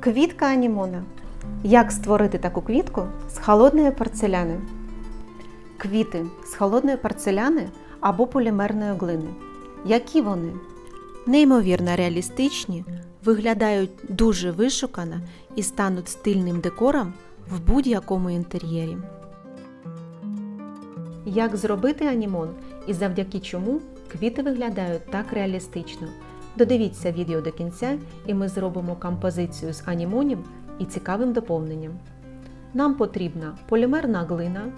Квітка анімона. Як створити таку квітку з холодної порцеляни? Квіти з холодної порцеляни або полімерної глини. Які вони? Неймовірно реалістичні, виглядають дуже вишукано і стануть стильним декором в будь-якому інтер'єрі. Як зробити анімон і завдяки чому квіти виглядають так реалістично? Додивіться відео до кінця, і ми зробимо композицію з анімонів і цікавим доповненням. Нам потрібна полімерна глина,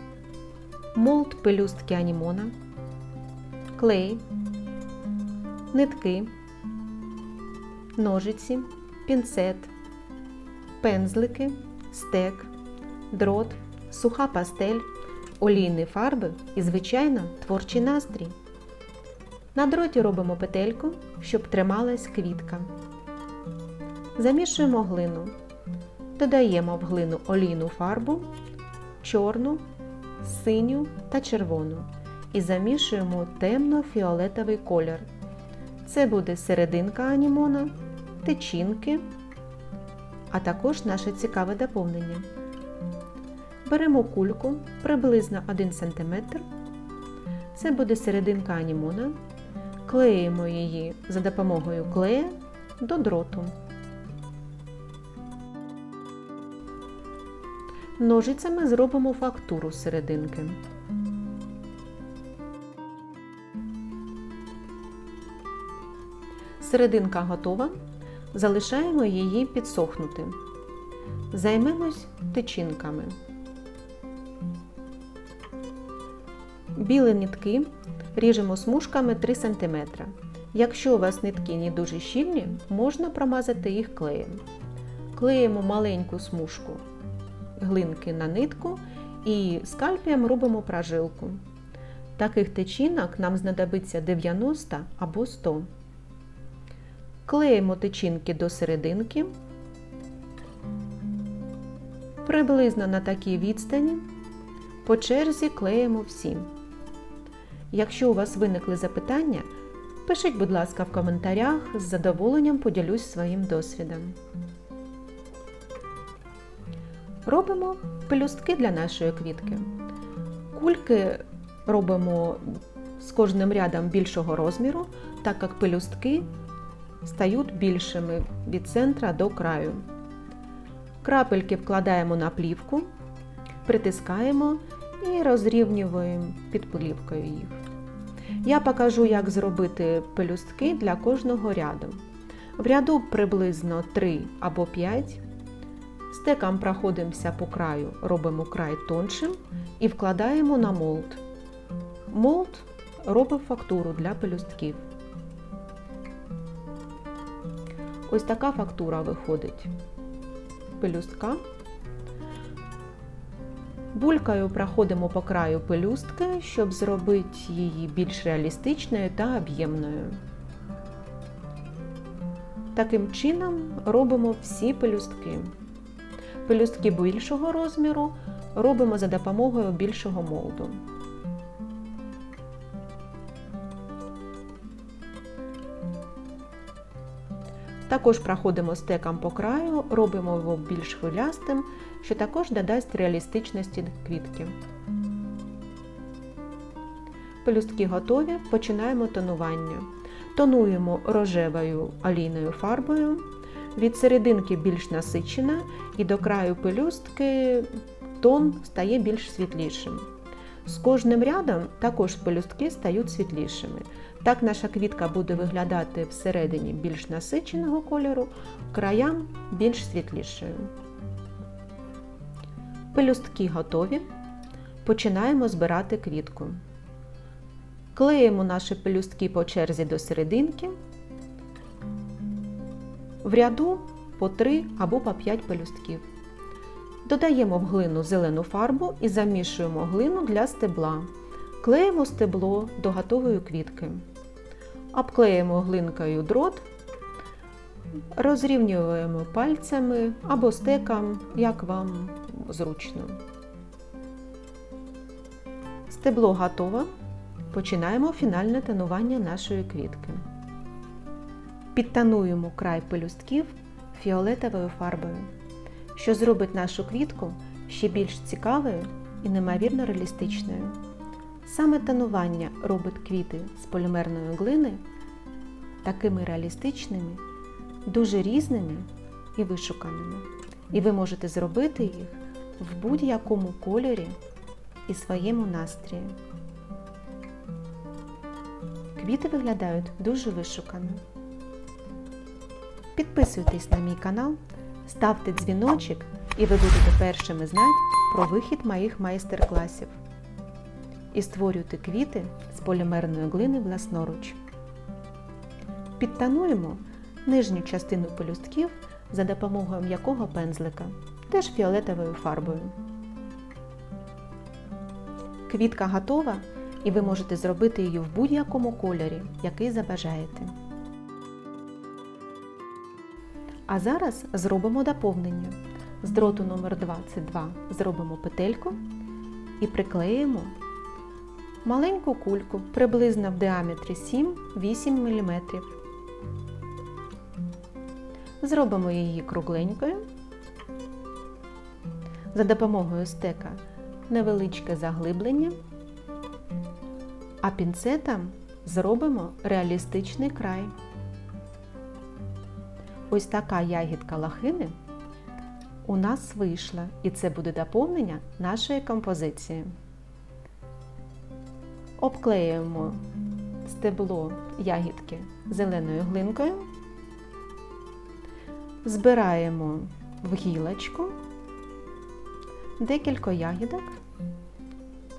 молд пелюстки анімона, клей, нитки, ножиці, пінцет, пензлики, стек, дрот, суха пастель, олійні фарби і, звичайно, творчий настрій. На дроті робимо петельку, щоб трималась квітка. Замішуємо глину. Додаємо в глину олійну фарбу, чорну, синю та червону і замішуємо темно-фіолетовий колір. Це буде серединка анімона, течінки, а також наше цікаве доповнення. Беремо кульку приблизно 1 см. Це буде серединка анімона. Клеїмо її за допомогою клея до дроту. Ножицями зробимо фактуру серединки. Серединка готова. Залишаємо її підсохнути. Займемось тичинками. Білі нитки ріжемо смужками 3 см. Якщо у вас нитки не дуже щільні, можна промазати їх клеєм. Клеїмо маленьку смужку глинки на нитку і скальпієм робимо прожилку. Таких течінок нам знадобиться 90 або 100. Клеїмо течінки до серединки. Приблизно на такій відстані. По черзі клеїмо всі. Якщо у вас виникли запитання, пишіть, будь ласка, в коментарях, з задоволенням поділюсь своїм досвідом. Робимо пелюстки для нашої квітки. Кульки робимо з кожним рядом більшого розміру, так як пелюстки стають більшими від центра до краю. Крапельки вкладаємо на плівку, притискаємо і розрівнюємо під плівкою їх. Я покажу, як зробити пелюстки для кожного ряду. В ряду приблизно 3 або 5. Стеком проходимося по краю, робимо край тоншим і вкладаємо на молд. Молд робить фактуру для пелюстків. Ось така фактура виходить. Пелюстка. Булькою проходимо по краю пелюстки, щоб зробити її більш реалістичною та об'ємною. Таким чином робимо всі пелюстки. Пелюстки більшого розміру робимо за допомогою більшого молду. Також проходимо стеком по краю, робимо його більш хвилястим, що також додасть реалістичності квітки. Пелюстки готові, починаємо тонування. Тонуємо рожевою олійною фарбою. Від серединки більш насичена і до краю пелюстки тон стає більш світлішим. З кожним рядом також пелюстки стають світлішими. Так наша квітка буде виглядати всередині більш насиченого кольору, краям більш світлішою. Пелюстки готові. Починаємо збирати квітку. Клеїмо наші пелюстки по черзі до серединки. В ряду по 3 або по 5 пелюстків. Додаємо в глину зелену фарбу і замішуємо глину для стебла. Клеїмо стебло до готової квітки. Обклеїмо глинкою дрот, розрівнюємо пальцями або стеком, як вам зручно. Стебло готове. Починаємо фінальне тонування нашої квітки. Підтонуємо край пелюстків фіолетовою фарбою, що зробить нашу квітку ще більш цікавою і неймовірно реалістичною. Саме тонування робить квіти з полімерної глини такими реалістичними, дуже різними і вишуканими. І ви можете зробити їх в будь-якому кольорі і своєму настрії. Квіти виглядають дуже вишукано. Підписуйтесь на мій канал, ставте дзвіночок і ви будете першими знати про вихід моїх майстер-класів. І створюйте квіти з полімерної глини власноруч. Підтонуємо нижню частину пелюстків за допомогою м'якого пензлика, теж фіолетовою фарбою. Квітка готова і ви можете зробити її в будь-якому кольорі, який забажаєте. А зараз зробимо доповнення. З дроту номер 22 зробимо петельку і приклеїмо маленьку кульку приблизно в діаметрі 7-8 мм. Зробимо її кругленькою. За допомогою стека невеличке заглиблення, а пінцетом зробимо реалістичний край. Ось така ягідка лахини у нас вийшла, і це буде доповнення нашої композиції. Обклеюємо стебло ягідки зеленою глинкою, збираємо в гілочку декілька ягідок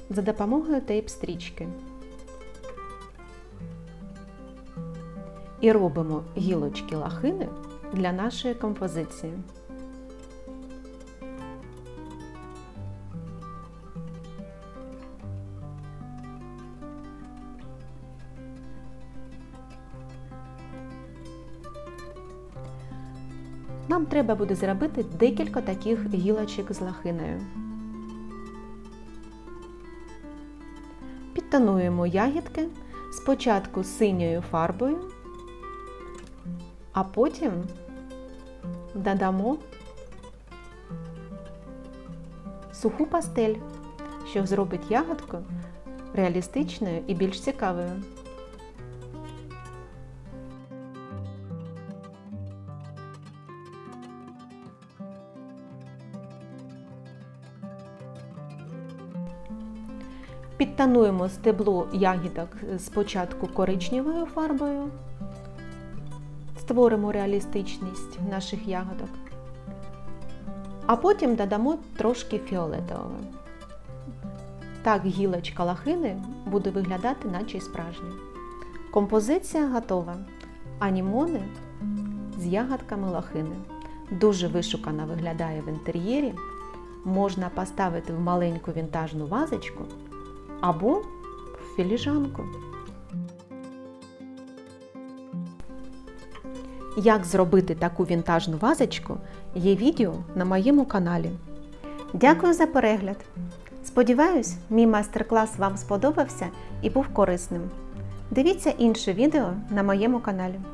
за допомогою тейп-стрічки. І робимо гілочки лахини для нашої композиції. Нам треба буде зробити декілька таких гілочок з лахиною. Підтонуємо ягідки спочатку синьою фарбою, а потім додамо суху пастель, що зробить ягодку реалістичною і більш цікавою. Підтонуємо стебло ягідок спочатку коричневою фарбою, створимо реалістичність наших ягодок, а потім додамо трошки фіолетового. Так гілочка лахини буде виглядати, наче й справжня. Композиція готова. Анімони з ягодками лахини. Дуже вишукано виглядає в інтер'єрі. Можна поставити в маленьку вінтажну вазочку або в філіжанку. Як зробити таку вінтажну вазочку є відео на моєму каналі. Дякую за перегляд! Сподіваюсь, мій майстер-клас вам сподобався і був корисним. Дивіться інше відео на моєму каналі.